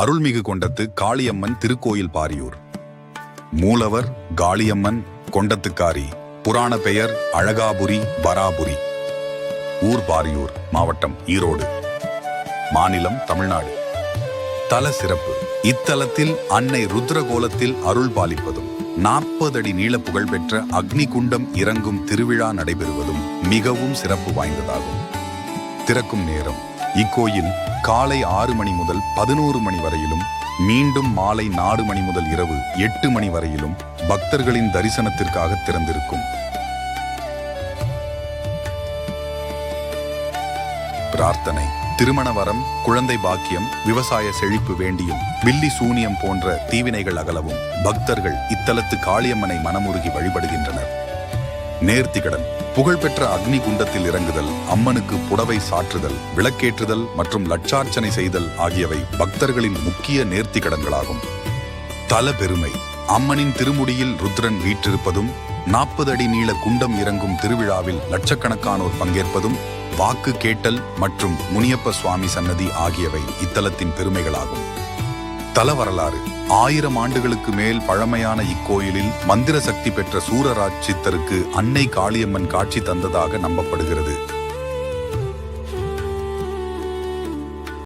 அருள்மிகு கொண்டத்து காளியம்மன் திருக்கோயில் பாரியூர். மூலவர் காளியம்மன் கொண்டத்துக்காரி. புராண பெயர் அழகாபுரி பராபுரி ஊர் பாரியூர் மாவட்டம் ஈரோடு. மாநிலம் தமிழ்நாடு. தல சிறப்பு. இத்தலத்தில் அன்னை ருத்ரகோலத்தில் அருள் பாலிப்பதும் நாற்பது அடி நீள புகழ்பெற்ற அக்னி குண்டம் இறங்கும் திருவிழா நடைபெறுவதும் மிகவும் சிறப்பு வாய்ந்ததாகும். திறக்கும் நேரம். இக்கோயில் காலை ஆறு மணி முதல் பதினோரு மணி வரையிலும் மீண்டும் மாலை நாலு மணி முதல் இரவு எட்டு மணி வரையிலும் பக்தர்களின் தரிசனத்திற்காக திறந்திருக்கும். பிரார்த்தனை. திருமண வரம் குழந்தை பாக்கியம் விவசாய செழிப்பு வேண்டியும் வில்லி சூனியம் போன்ற தீவினைகள் அகலவும் பக்தர்கள் இத்தலத்து காளியம்மனை மனமுருகி வழிபடுகின்றனர். நேர்த்திகடன் புகழ்பெற்ற அக்னி குண்டத்தில் இறங்குதல் அம்மனுக்கு புடவை சாற்றுதல் விளக்கேற்றுதல் மற்றும் லட்சார்ச்சனை செய்தல் ஆகியவை பக்தர்களின் முக்கிய நேர்த்திக்கடன்களாகும். தல பெருமை அம்மனின் திருமுடியில் ருத்ரன் வீற்றிருப்பதும் நாற்பது அடி நீள குண்டம் இறங்கும் திருவிழாவில் லட்சக்கணக்கானோர் பங்கேற்பதும் வாக்கு கேட்டல் மற்றும் முனியப்ப சுவாமி சன்னதி ஆகியவை இத்தலத்தின் பெருமைகளாகும். தல வரலாறு ஆயிரம் ஆண்டுகளுக்கு மேல் பழமையான இக்கோயிலில் மந்திர சக்தி பெற்ற சூரராஜ் சித்தருக்கு அன்னை காளியம்மன் காட்சி தந்ததாக நம்பப்படுகிறது.